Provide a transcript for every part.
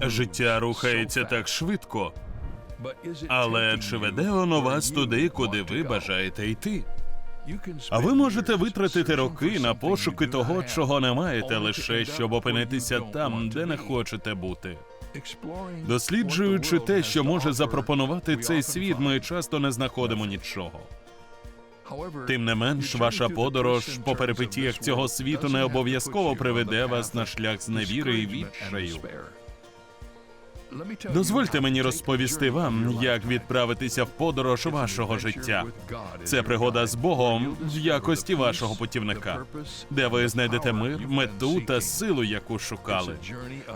Життя рухається так швидко, але чи веде воно вас туди, куди ви бажаєте йти? А ви можете витратити роки на пошуки того, чого не маєте, лише щоб опинитися там, де не хочете бути. Досліджуючи те, що може запропонувати цей світ, ми часто не знаходимо нічого. Тим не менш, ваша подорож по перипетіях цього світу не обов'язково приведе вас на шлях з невіри і відчаю. Дозвольте мені розповісти вам, як відправитися в подорож вашого життя. Це пригода з Богом в якості вашого путівника, де ви знайдете мир, мету та силу, яку шукали.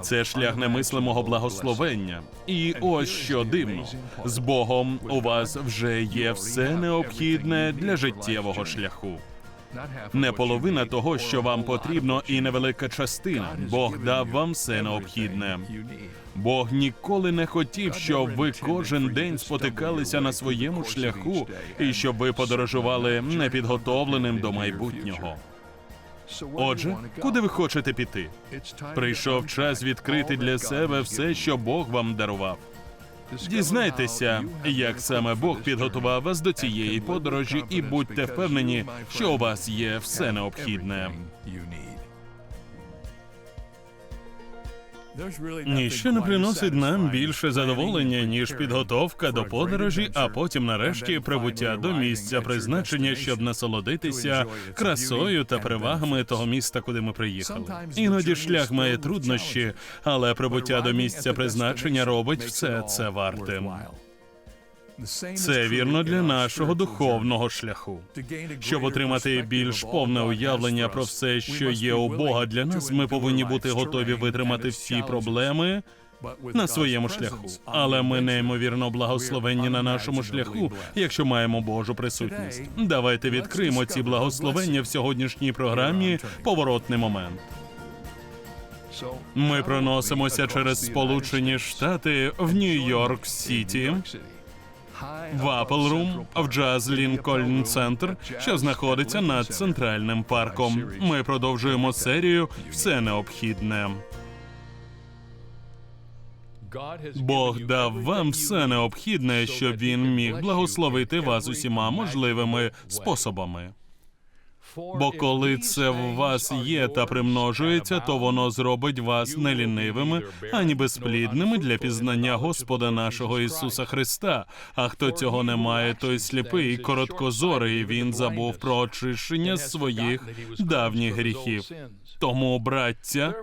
Це шлях немислимого благословення. І ось що дивно: з Богом у вас вже є все необхідне для життєвого шляху. Не половина того, що вам потрібно, і невелика частина. Бог дав вам все необхідне. Бог ніколи не хотів, щоб ви кожен день спотикалися на своєму шляху і щоб ви подорожували непідготовленим до майбутнього. Отже, куди ви хочете піти? Прийшов час відкрити для себе все, що Бог вам дарував. Дізнайтеся, як саме Бог підготував вас до цієї подорожі, і будьте впевнені, що у вас є все необхідне. Ніщо не приносить нам більше задоволення, ніж підготовка до подорожі, а потім, нарешті, прибуття до місця призначення, щоб насолодитися красою та перевагами того міста, куди ми приїхали. Іноді шлях має труднощі, але прибуття до місця призначення робить все це вартим. Це вірно для нашого духовного шляху. Щоб отримати більш повне уявлення про все, що є у Бога для нас, ми повинні бути готові витримати всі проблеми на своєму шляху. Але ми неймовірно благословенні на нашому шляху, якщо маємо Божу присутність. Давайте відкриємо ці благословення в сьогоднішній програмі Поворотний момент. Ми проносимося через Сполучені Штати в Нью-Йорк Сіті. В Apple Room, в Джаз Лінкольн Центр, що знаходиться над центральним парком. Ми продовжуємо серію Все необхідне. Бог дав вам все необхідне, щоб він міг благословити вас усіма можливими способами. Бо коли це в вас є та примножується, то воно зробить вас не лінивими, ані безплідними для пізнання Господа нашого Ісуса Христа. А хто цього не має, той сліпий, і короткозорий. Він забув про очищення своїх давніх гріхів. Тому, браття,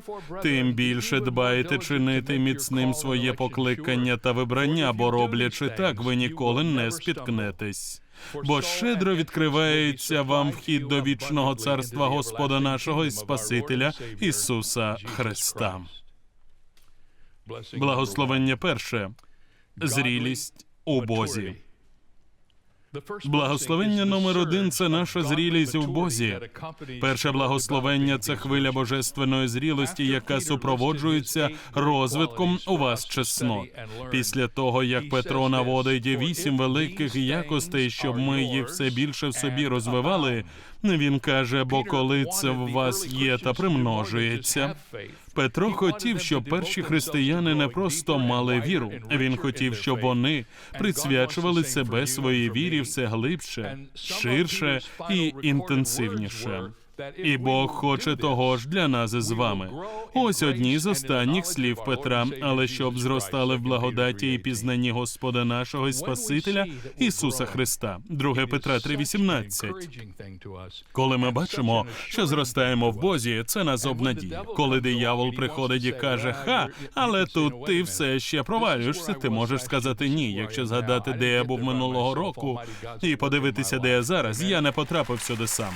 тим більше дбайте чинити міцним своє покликання та вибрання, бо роблячи так, ви ніколи не спіткнетесь. Бо щедро відкривається вам вхід до вічного царства Господа нашого і Спасителя Ісуса Христа. Благословення перше зрілість у Бозі. Благословення номер один це наша зрілість у Бозі. Перше благословення це хвиля божественної зрілості, яка супроводжується розвитком у вас чеснот. Після того як Петро наводить вісім великих якостей, щоб ми їх все більше в собі розвивали. Він каже: бо коли це в вас є та примножується. Петро хотів, щоб перші християни не просто мали віру. Він хотів, щоб вони присвячували себе своїй вірі все глибше, ширше і інтенсивніше. І Бог хоче того ж для нас із вами. Ось одні з останніх слів Петра, але щоб зростали в благодаті і пізнанні Господа нашого і Спасителя Ісуса Христа. 2 Петра 3,18. Коли ми бачимо, що зростаємо в Бозі, це нас обнадіє. Коли диявол приходить і каже Ха, але тут ти все ще провалюєшся. Ти можеш сказати ні. Якщо згадати, де я був минулого року, і подивитися, де я зараз, я не потрапив сюди сам.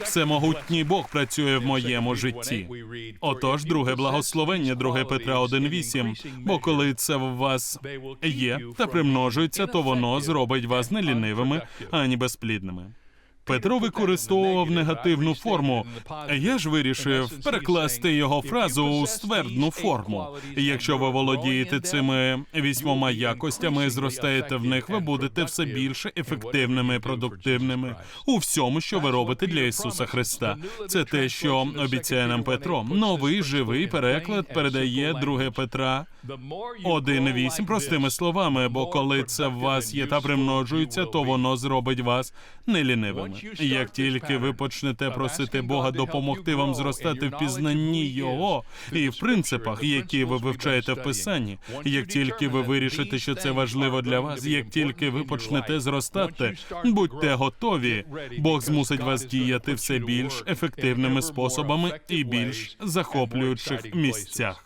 Всемогутній Бог працює в моєму житті. Отож, друге благословення, 2 Петра 1,8. Бо коли це в вас є та примножується, то воно зробить вас не лінивими, ані безплідними. Петро використовував негативну форму. Я ж вирішив перекласти його фразу у ствердну форму. Якщо ви володієте цими вісьмома якостями, зростаєте в них, ви будете все більше ефективними, продуктивними у всьому, що ви робите для Ісуса Христа. Це те, що обіцяє нам Петро. Новий живий переклад передає 2 Петра 1.8 простими словами, бо коли це в вас є та примножується, то воно зробить вас нелінивими. Як тільки ви почнете просити Бога допомогти вам зростати в пізнанні Його і в принципах, які ви вивчаєте в Писанні, як тільки ви вирішите, що це важливо для вас, як тільки ви почнете зростати, будьте готові, Бог змусить вас діяти все більш ефективними способами і більш захоплюючих місцях.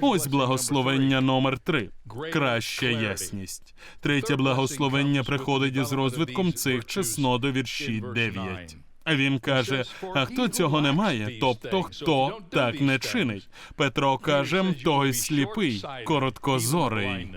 Ось благословення номер три. Краща ясність. Третє благословення приходить із розвитком цих чесно до вірші 9. А Він каже: а хто цього не має, тобто хто так не чинить? Петро каже, той сліпий, короткозорий.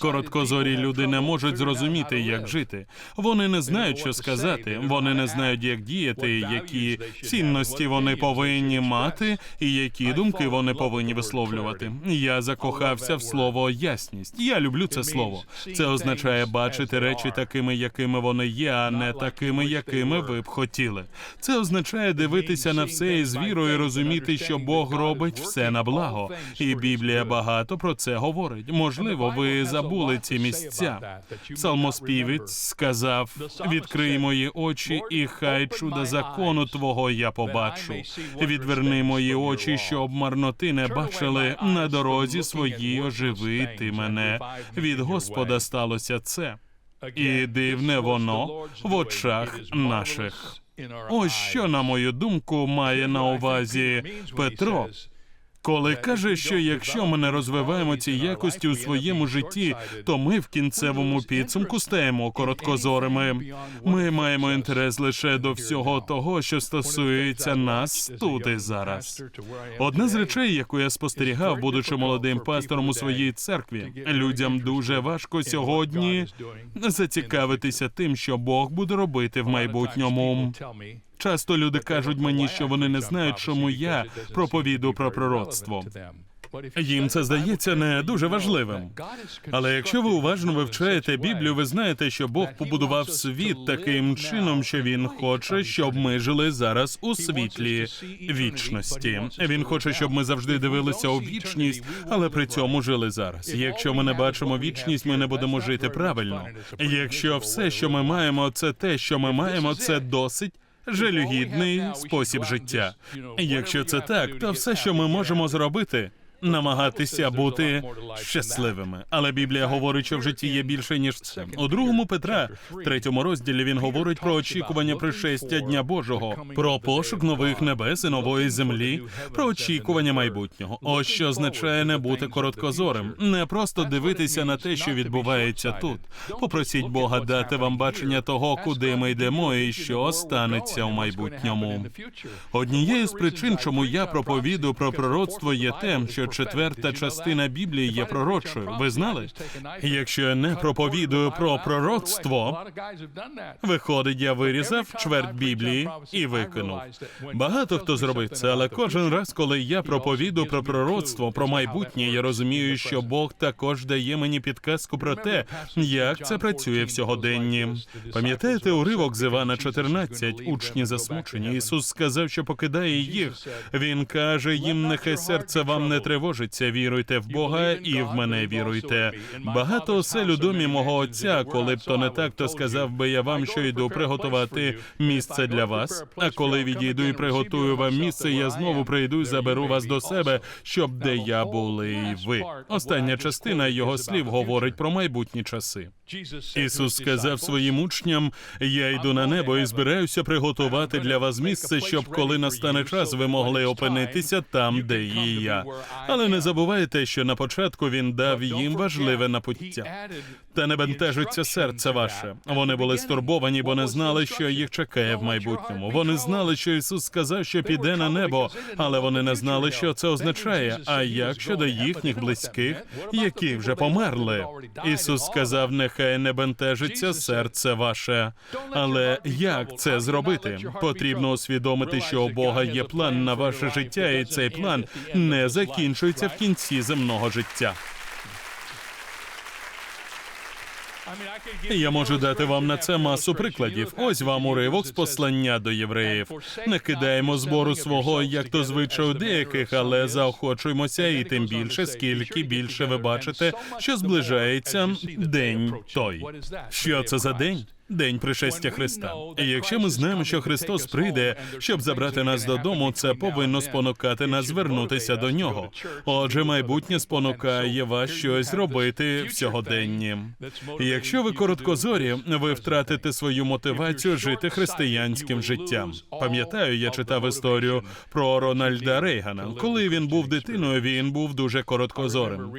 Короткозорі люди не можуть зрозуміти, як жити. Вони не знають, що сказати. Вони не знають, як діяти, які цінності вони повинні мати, і які думки вони повинні висловлювати. Я закохався в слово ясність. Я люблю це слово. Це означає бачити речі такими, якими вони є, а не такими, якими ви б хотіли. Це означає дивитися на все із вірою, і розуміти, що Бог робить все на благо. І Біблія багато про це говорить. Можливо, ви забули ці місця. Псалмоспівець сказав: відкрий мої очі, і хай чуда закону твого я побачу. Відверни мої очі, щоб марноти не бачили на дорозі своїй оживи ти мене. Від Господа сталося це, і дивне воно в очах наших. Ось що, на мою думку, має на увазі Петро. Коли каже, що якщо ми не розвиваємо ці якості у своєму житті, то ми в кінцевому підсумку стаємо короткозорими. Ми маємо інтерес лише до всього того, що стосується нас тут і зараз. Одна з речей, яку я спостерігав, будучи молодим пастором у своїй церкві, людям дуже важко сьогодні зацікавитися тим, що Бог буде робити в майбутньому. Часто люди кажуть мені, що вони не знають, чому я проповідую про пророцтво. Їм це здається не дуже важливим. Але якщо ви уважно вивчаєте Біблію, ви знаєте, що Бог побудував світ таким чином, що він хоче, щоб ми жили зараз у світлі вічності. Він хоче, щоб ми завжди дивилися у вічність, але при цьому жили зараз. Якщо ми не бачимо вічність, ми не будемо жити правильно. Якщо все, що ми маємо, це те, що ми маємо, це досить жалюгідний спосіб життя. Якщо це так, то все, що ми можемо зробити. Намагатися бути щасливими, але Біблія говорить, що в житті є більше ніж це. У другому Петра, в третьому розділі, він говорить про очікування пришестя Дня Божого, про пошук нових небес і нової землі, про очікування майбутнього. Ось що означає не бути короткозорим, не просто дивитися на те, що відбувається тут. Попросіть Бога дати вам бачення того, куди ми йдемо, і що станеться у майбутньому. Однією з причин, чому я проповідую про пророцтво, є те, що четверта частина Біблії є пророчою. Ви знали? Якщо я не проповідую про пророцтво, виходить, я вирізав чверть Біблії і викинув. Багато хто зробив це, але кожен раз, коли я проповідую про пророцтво, про майбутнє, я розумію, що Бог також дає мені підказку про те, як це працює в сьогоденні. Пам'ятаєте уривок з Івана 14? Учні засмучені. Ісус сказав, що покидає їх. Він каже їм: нехай серце вам не тривожиться, віруйте в Бога і в мене віруйте. Багато осель у домі мого отця, коли б то не так, то сказав би я вам, що йду приготувати місце для вас. А коли відійду і приготую вам місце, я знову прийду і заберу вас до себе, щоб де я були і ви. Остання частина його слів говорить про майбутні часи. Ісус сказав своїм учням: я йду на небо і збираюся приготувати для вас місце, щоб коли настане час, ви могли опинитися там, де і я. Але не забувайте, що на початку він дав їм важливе напуття. Та не бентежиться серце ваше. Вони були стурбовані, бо не знали, що їх чекає в майбутньому. Вони знали, що Ісус сказав, що піде на небо, але вони не знали, що це означає. А як щодо їхніх близьких, які вже померли? Ісус сказав: нехай не бентежиться серце ваше. Але як це зробити? Потрібно усвідомити, що у Бога є план на ваше життя, і цей план не закінчується в кінці земного життя. Я можу дати вам на це масу прикладів. Ось вам уривок з послання до євреїв. Не кидаємо збору свого, як то звичай у деяких, але заохочуємося, і тим більше, скільки більше ви бачите, що зближається день той. Що це за день? День пришестя Христа. І якщо ми знаємо, що Христос прийде, щоб забрати нас додому, це повинно спонукати нас звернутися до нього. Отже, майбутнє спонукає вас щось робити в сьогоденні. Якщо ви короткозорі, ви втратите свою мотивацію жити християнським життям. Пам'ятаю, я читав історію про Рональда Рейгана. Коли він був дитиною, він був дуже короткозорим.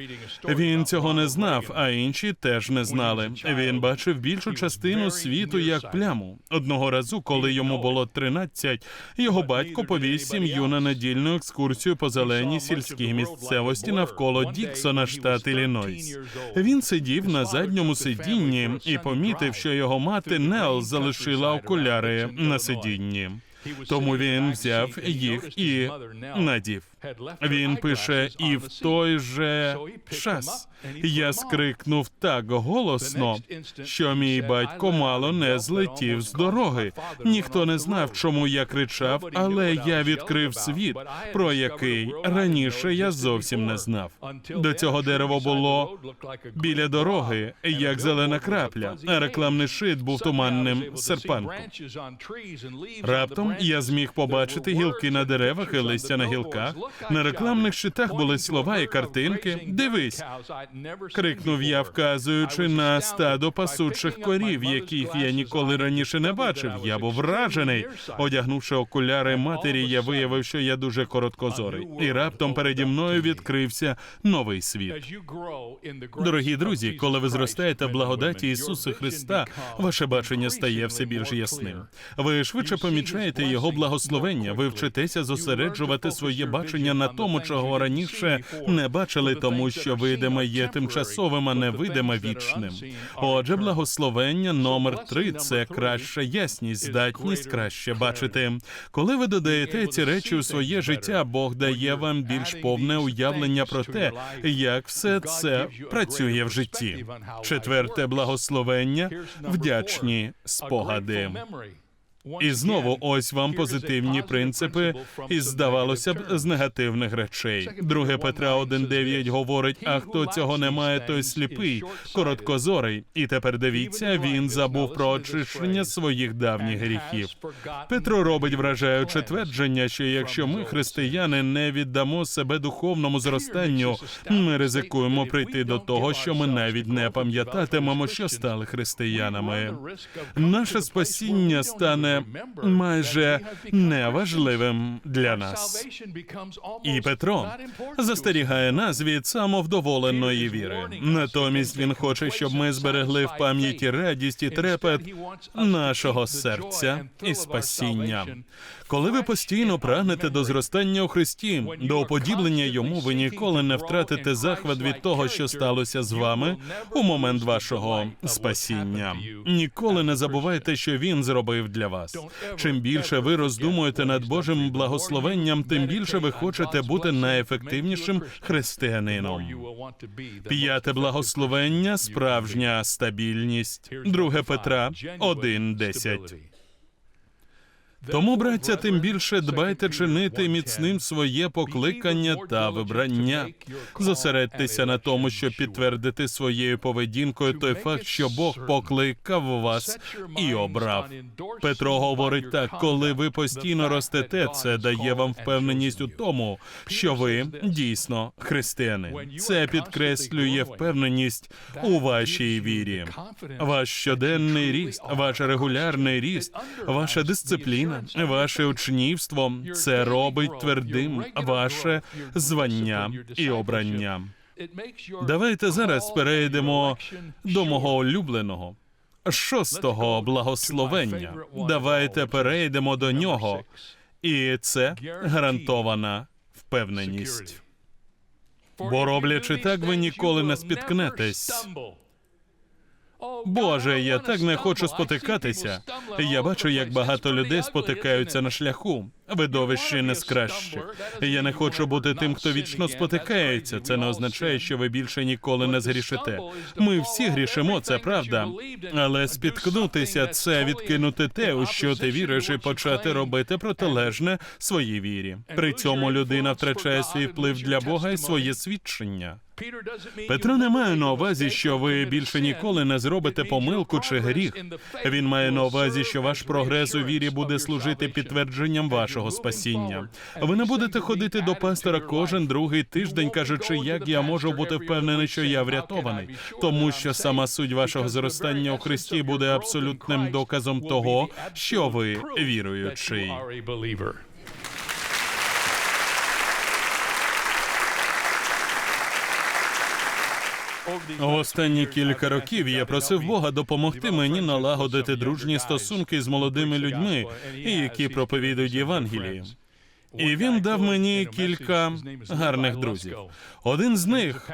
Він цього не знав, а інші теж не знали. Він бачив більшу частину світу як пляму. Одного разу, коли йому було 13, його батько повіз сім'ю на недільну екскурсію по зеленій сільській місцевості навколо Діксона, штат Іллінойс. Він сидів на задньому сидінні і помітив, що його мати Нел залишила окуляри на сидінні. Тому він взяв їх і надів. Він пише, і в той же час я скрикнув так голосно, що мій батько мало не злетів з дороги. Ніхто не знав, чому я кричав, але я відкрив світ, про який раніше я зовсім не знав. До цього дерево було біля дороги, як зелена крапля, рекламний шит був туманним серпанком. Раптом я зміг побачити гілки на деревах і листя на гілках. На рекламних щитах були слова і картинки. Дивись, крикнув я, вказуючи на стадо пасучих корів, яких я ніколи раніше не бачив. Я був вражений. Одягнувши окуляри матері, я виявив, що я дуже короткозорий. І раптом переді мною відкрився новий світ. Дорогі друзі, коли ви зростаєте в благодаті Ісуса Христа, ваше бачення стає все більш ясним. Ви швидше помічаєте його благословення. Ви вчитеся зосереджувати своє бачення на тому, чого раніше не бачили, тому що видиме є тимчасовим, а не видиме вічним. Отже, благословення номер три це краща ясність, здатність краще бачити. Коли ви додаєте ці речі у своє життя, Бог дає вам більш повне уявлення про те, як все це працює в житті. Четверте благословення вдячні спогади. І знову ось вам позитивні принципи, із здавалося б з негативних речей. Друге Петра 1.9 говорить: а хто цього не має, той сліпий, короткозорий. І тепер дивіться, він забув про очищення своїх давніх гріхів. Петро робить вражаюче твердження, що якщо ми, християни, не віддамо себе духовному зростанню, ми ризикуємо прийти до того, що ми навіть не пам'ятатимемо, що стали християнами. Наше спасіння стане майже неважливим для нас. І Петро застерігає нас від самовдоволеної віри. Натомість він хоче, щоб ми зберегли в пам'яті радість і трепет нашого серця і спасіння. Коли ви постійно прагнете до зростання у Христі, до уподіблення йому, ви ніколи не втратите захват від того, що сталося з вами у момент вашого спасіння. Ніколи не забувайте, що він зробив для вас. Чим більше ви роздумуєте над Божим благословенням, тим більше ви хочете бути найефективнішим християнином. П'яте благословення справжня стабільність. Друге Петра 1.10. Тому, браття, тим більше дбайте чинити міцним своє покликання та вибрання. Зосередьтеся на тому, щоб підтвердити своєю поведінкою той факт, що Бог покликав вас і обрав. Петро говорить так: коли ви постійно ростете, це дає вам впевненість у тому, що ви дійсно християни. Це підкреслює впевненість у вашій вірі. Ваш щоденний ріст, ваш регулярний ріст, ваша дисципліна. Ваше учнівство це робить твердим ваше звання і обрання. Давайте зараз перейдемо до мого улюбленого шостого благословення. Давайте перейдемо до нього, і це гарантована впевненість. Бо роблячи так, ви ніколи не спіткнетесь. Боже, я так не хочу спотикатися. Я бачу, як багато людей спотикаються на шляху. Видовище не з краще. Я не хочу бути тим, хто вічно спотикається. Це не означає, що ви більше ніколи не згрішите. Ми всі грішимо, це правда. Але спіткнутися це відкинути те, у що ти віриш, і почати робити протилежне своїй вірі. При цьому людина втрачає свій вплив для Бога і своє свідчення. Петро не має на увазі, що ви більше ніколи не зробите помилку чи гріх. Він має на увазі, що ваш прогрес у вірі буде служити підтвердженням вашого спасіння. Ви не будете ходити до пастора кожен другий тиждень, кажучи, як я можу бути впевнений, що я врятований, тому що сама суть вашого зростання у Христі буде абсолютним доказом того, що ви віруючий. Останні кілька років я просив Бога допомогти мені налагодити дружні стосунки з молодими людьми, які проповідують Євангеліє. І він дав мені кілька гарних друзів. Один з них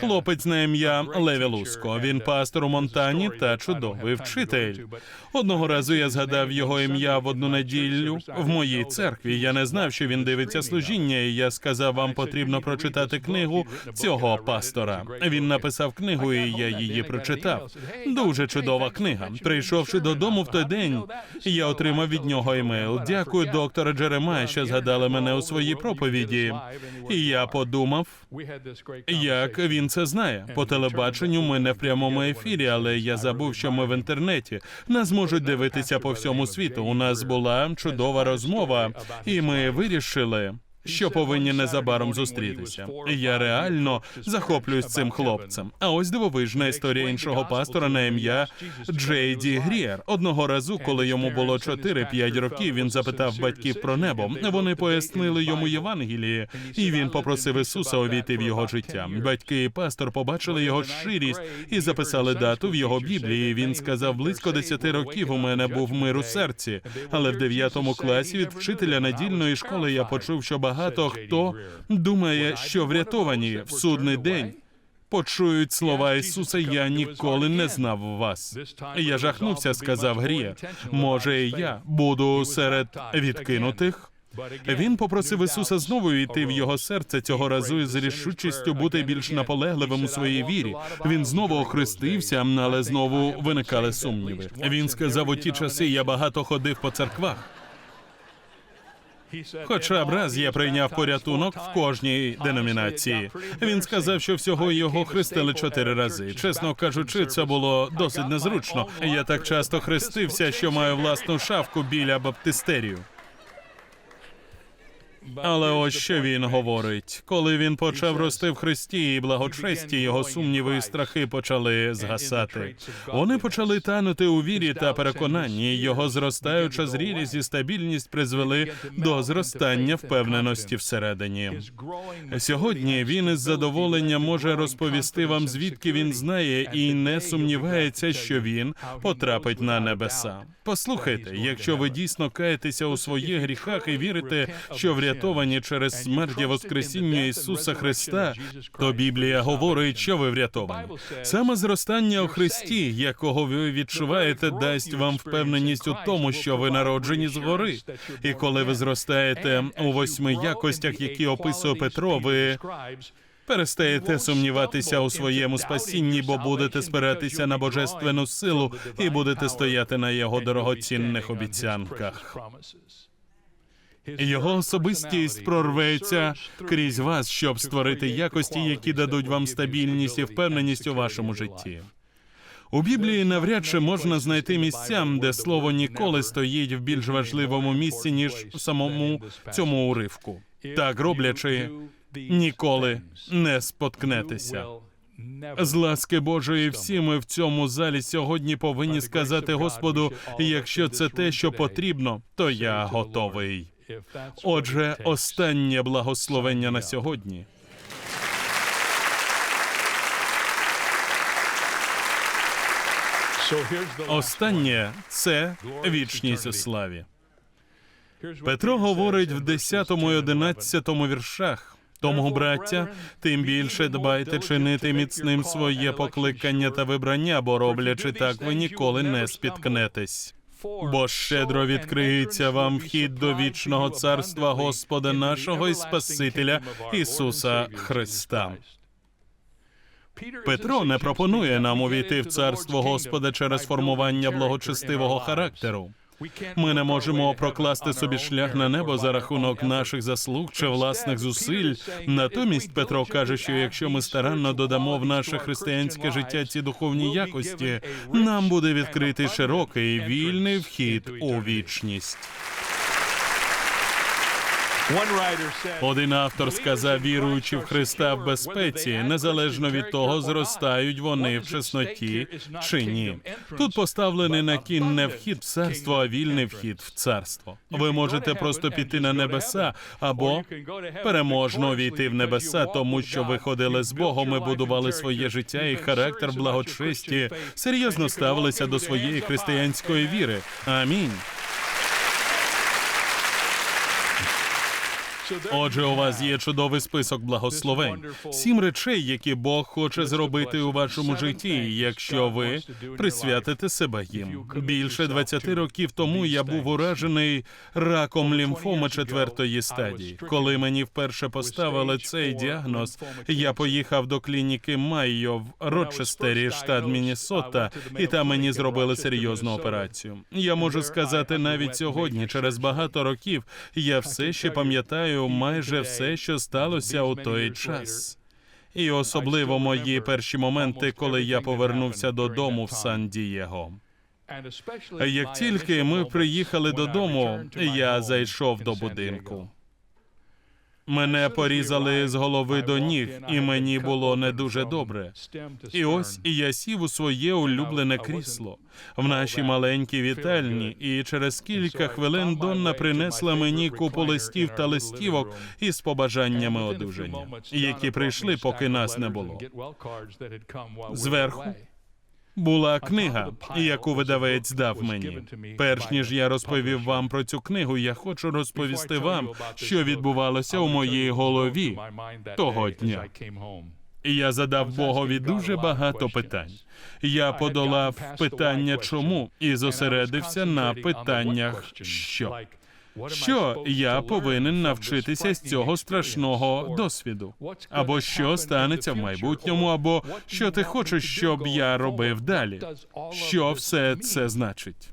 хлопець на ім'я Леві Луско. Він пастор у Монтані та чудовий вчитель. Одного разу я згадав його ім'я в одну неділю в моїй церкві. Я не знав, що він дивиться служіння, і я сказав, вам потрібно прочитати книгу цього пастора. Він написав книгу, і я її прочитав. Дуже чудова книга. Прийшовши додому в той день, я отримав від нього емейл. Дякую, доктора Джеремай, що згадали мене у своїй проповіді. І я подумав, як він це знає. По телебаченню ми не в прямому ефірі, але я забув, що ми в інтернеті. Нас можуть дивитися по всьому світу. У нас була чудова розмова, і ми вирішили. Що повинні незабаром зустрітися. Я реально захоплююсь цим хлопцем. А ось дивовижна історія іншого пастора на ім'я Джей Ді Гріер. Одного разу, коли йому було 4-5 років, він запитав батьків про небо. Вони пояснили йому Євангеліє, і він попросив Ісуса увійти в його життя. Батьки і пастор побачили його щирість і записали дату в його Біблії. Він сказав: близько 10 років у мене був мир у серці, але в 9 класі від вчителя недільної школи я почув, що багато хто думає, що врятовані в судний день. Почують слова Ісуса, я ніколи не знав вас. Я жахнувся, сказав Грія. Може, і я буду серед відкинутих. Він попросив Ісуса знову йти в його серце цього разу із рішучістю бути більш наполегливим у своїй вірі. Він знову охрестився, але знову виникали сумніви. Він сказав: у ті часи я багато ходив по церквах. Хоча б раз я прийняв порятунок в кожній деномінації. Він сказав, що всього його хрестили чотири рази. Чесно кажучи, це було досить незручно. Я так часто хрестився, що маю власну шавку біля баптистерію. Але ось що він говорить, коли він почав рости в Христі і благочесті, його сумніви і страхи почали згасати. Вони почали танути у вірі та переконанні. Його зростаюча зрілість і стабільність призвели до зростання впевненості всередині. Сьогодні він із задоволенням може розповісти вам, звідки він знає, і не сумнівається, що він потрапить на небеса. Послухайте, якщо ви дійсно каєтеся у своїх гріхах і вірите, що врятовані через смерть і воскресіння Ісуса Христа, то Біблія говорить, що ви врятовані. Саме зростання у Христі, якого ви відчуваєте, дасть вам впевненість у тому, що ви народжені згори. І коли ви зростаєте у восьми якостях, які описує Петро, ви Перестаєте сумніватися у своєму спасінні, бо будете спиратися на божественну силу і будете стояти на його дорогоцінних обіцянках. Його особистість прорветься крізь вас, щоб створити якості, які дадуть вам стабільність і впевненість у вашому житті. У Біблії навряд чи можна знайти місця, де слово ніколи стоїть в більш важливому місці ніж в самому цьому уривку. Так роблячи, ніколи не споткнетеся. З ласки Божої, всі ми в цьому залі сьогодні повинні сказати Господу, якщо це те, що потрібно, то я готовий. Отже, останнє благословення на сьогодні. Останнє це вічність у славі. Петро говорить в 10 і 11 віршах. Тому, браття, тим більше дбайте чинити міцним своє покликання та вибрання, бо роблячи так, ви ніколи не спіткнетесь. Бо щедро відкриється вам вхід до вічного царства Господа нашого і Спасителя Ісуса Христа. Петро не пропонує нам увійти в царство Господа через формування благочестивого характеру. Ми не можемо прокласти собі шлях на небо за рахунок наших заслуг чи власних зусиль. Натомість Петро каже, що якщо ми старанно додамо в наше християнське життя ці духовні якості, нам буде відкритий широкий вільний вхід у вічність. Один автор сказав, віруючи в Христа в безпеці, незалежно від того, зростають вони в чесноті чи ні. Тут поставлений на кін не вхід в царство, а вільний вхід в царство. Ви можете просто піти на небеса або переможно війти в небеса, тому що ви ходили з Богом і будували своє життя і характер благочесті, серйозно ставилися до своєї християнської віри. Амінь. Отже, у вас є чудовий список благословень, сім речей, які Бог хоче зробити у вашому житті, якщо ви присвятите себе їм. Більше 20 років тому я був уражений раком лімфоми четвертої стадії. Коли мені вперше поставили цей діагноз, я поїхав до клініки Майо в Рочестері, штат Міннесота, і там мені зробили серйозну операцію. Я можу сказати навіть сьогодні, через багато років, я все ще пам'ятаю майже все, що сталося у той час. І особливо мої перші моменти, коли я повернувся додому в Сан-Дієго. Як тільки ми приїхали додому, я зайшов до будинку. Мене порізали з голови до ніг, і мені було не дуже добре. І ось я сів у своє улюблене крісло. В нашій маленькій вітальні, і через кілька хвилин Донна принесла мені купу листів та листівок із побажаннями одужання, які прийшли, поки нас не було. Зверху була книга, яку видавець дав мені. Перш ніж я розповів вам про цю книгу, я хочу розповісти вам, що відбувалося у моїй голові того дня. І я задав Богові дуже багато питань. Я подолав питання, чому і зосередився на питаннях, що. Що я повинен навчитися з цього страшного досвіду? Або що станеться в майбутньому, або що ти хочеш, щоб я робив далі? Що все це значить?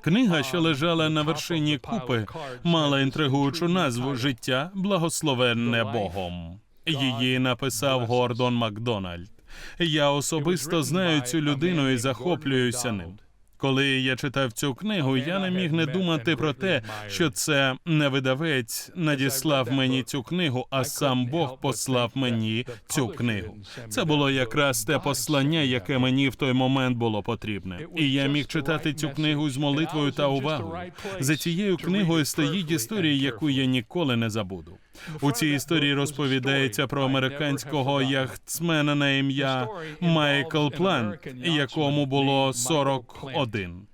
Книга, що лежала на вершині купи, мала інтригуючу назву Життя благословенне Богом. Її написав Гордон Макдональд. Я особисто знаю цю людину і захоплююся ним. Коли я читав цю книгу, я не міг не думати про те, що це не видавець надіслав мені цю книгу, а сам Бог послав мені цю книгу. Це було якраз те послання, яке мені в той момент було потрібне. І я міг читати цю книгу з молитвою та увагою. За цією книгою стоїть історія, яку я ніколи не забуду. У цій історії розповідається про американського яхтсмена на ім'я Майкл Плант, якому було 41.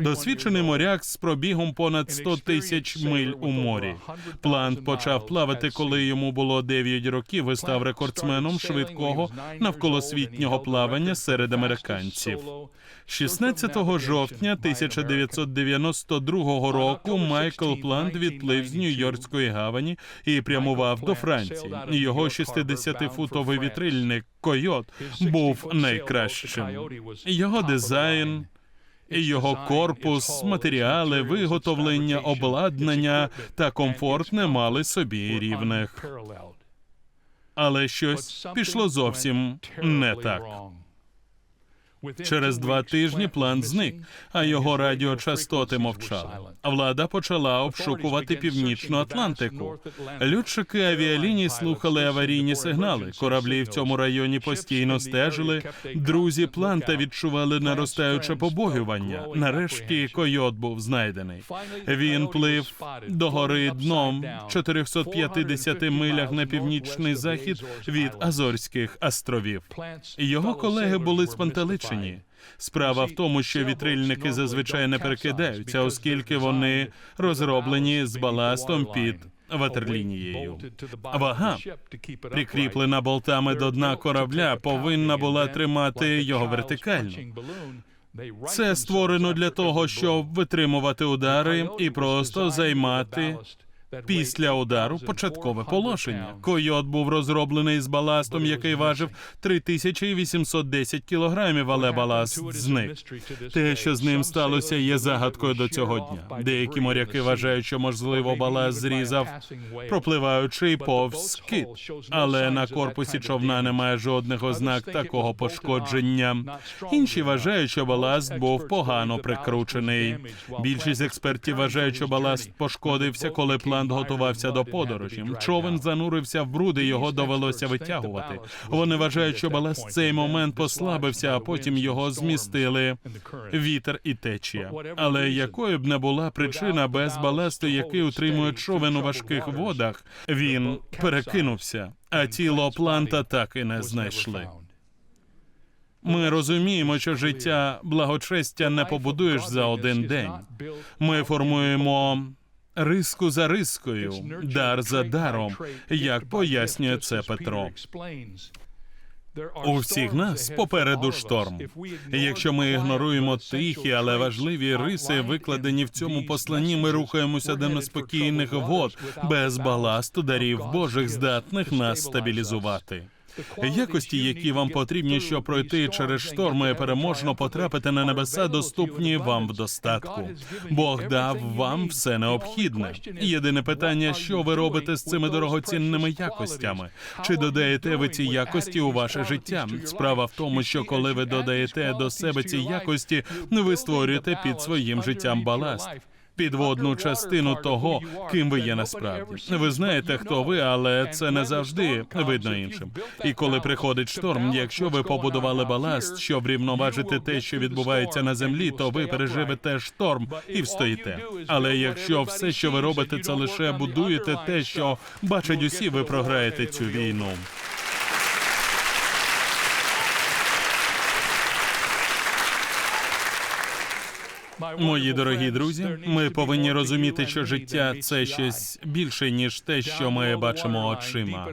Досвідчений моряк з пробігом понад 100 тисяч миль у морі. Плант почав плавати, коли йому було 9 років. і став рекордсменом швидкого навколосвітнього плавання серед американців. 16 жовтня 1992 року Майкл Плант відплив з Нью-Йоркської гавані і прямував до Франції. Його 60-футовий вітрильник Койот був найкращим. Його дизайн. Його корпус, матеріали, виготовлення, обладнання та комфорт не мали собі рівних. Але щось пішло зовсім не так. Через два тижні план зник, а його радіочастоти мовчали. Влада почала обшукувати північну Атлантику. Льотчики авіаліній слухали аварійні сигнали. Кораблі в цьому районі постійно стежили. Друзі планта відчували наростаюче побоювання. Нарешті койот був знайдений. Він плив до гори дном 450 милях на північний захід від Азорських островів. Його колеги були спантеличені. Справа в тому, що вітрильники зазвичай не перекидаються, оскільки вони розроблені з баластом під ватерлінією. Вага, прикріплена болтами до дна корабля, повинна була тримати його вертикально. Це створено для того, щоб витримувати удари і просто займати після удару початкове положення. Койот був розроблений з баластом, який важив 3810 кілограмів, але баласт зник. Те, що з ним сталося, є загадкою до цього дня. Деякі моряки вважають, що можливо баласт зрізав, пропливаючи повз кит. Але на корпусі човна немає жодних ознак такого пошкодження. Інші вважають, що баласт був погано прикручений. Більшість експертів вважають, що баласт пошкодився, коли план готувався до подорожі. Човен занурився в бруди, його довелося витягувати. Вони вважають, що баласт цей момент послабився, а потім його змістили вітер і течія. Але якою б не була причина без баласту, який утримує човен у важких водах, він перекинувся, а тіло планта так і не знайшли. Ми розуміємо, що життя благочестя не побудуєш за один день. Ми формуємо риску за рискою, дар за даром, як пояснює це Петро. У всіх нас попереду шторм. Якщо ми ігноруємо тихі, але важливі риси, викладені в цьому посланні, ми рухаємося до неспокійних вод без баласту дарів Божих, здатних нас стабілізувати. Якості, які вам потрібні, щоб пройти через шторми переможно потрапити на небеса, доступні вам в достатку. Бог дав вам все необхідне. Єдине питання, що ви робите з цими дорогоцінними якостями? Чи додаєте ви ці якості у ваше життя? Справа в тому, що коли ви додаєте до себе ці якості, ви створюєте під своїм життям баласт підводну частину того, ким ви є насправді. Ви знаєте, хто ви, але це не завжди видно іншим. І коли приходить шторм, якщо ви побудували баласт, щоб рівноважити те, що відбувається на землі, то ви переживете шторм і встоїте. Але якщо все, що ви робите, це лише будуєте те, що бачать усі, ви програєте цю війну. Мої дорогі друзі, ми повинні розуміти, що життя це щось більше ніж те, що ми бачимо очима.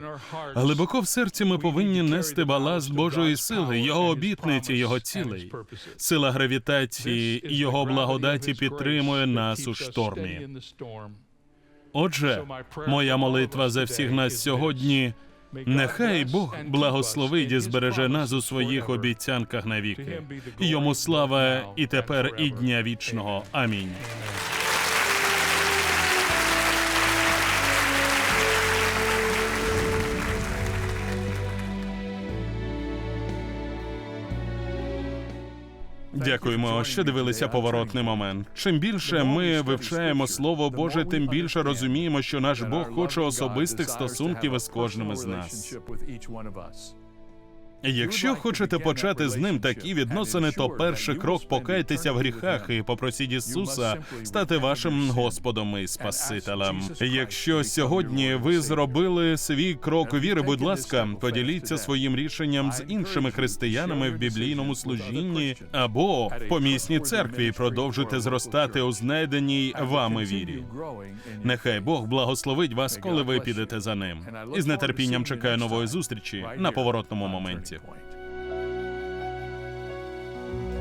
Глибоко в серці ми повинні нести баласт Божої сили, його обітниці, його цілей. Сила гравітації, його благодаті підтримує нас у штормі. Отже, моя молитва за всіх нас сьогодні. Нехай Бог благословить і збереже нас у своїх обіцянках навіки. Йому слава і тепер, і дня вічного. Амінь. Дякуємо, що дивилися поворотний момент. Чим більше ми вивчаємо Слово Боже, тим більше розуміємо, що наш Бог хоче особистих стосунків із кожним із нас. Якщо хочете почати з ним такі відносини, то перший крок покайтеся в гріхах і попросіть Ісуса стати вашим Господом і Спасителем. Якщо сьогодні ви зробили свій крок віри, будь ласка, поділіться своїм рішенням з іншими християнами в біблійному служінні або в помісній церкві і продовжуйте зростати у знайденій вами вірі. Нехай Бог благословить вас, коли ви підете за ним. І з нетерпінням чекаю нової зустрічі на поворотному моменті. point. Thank you.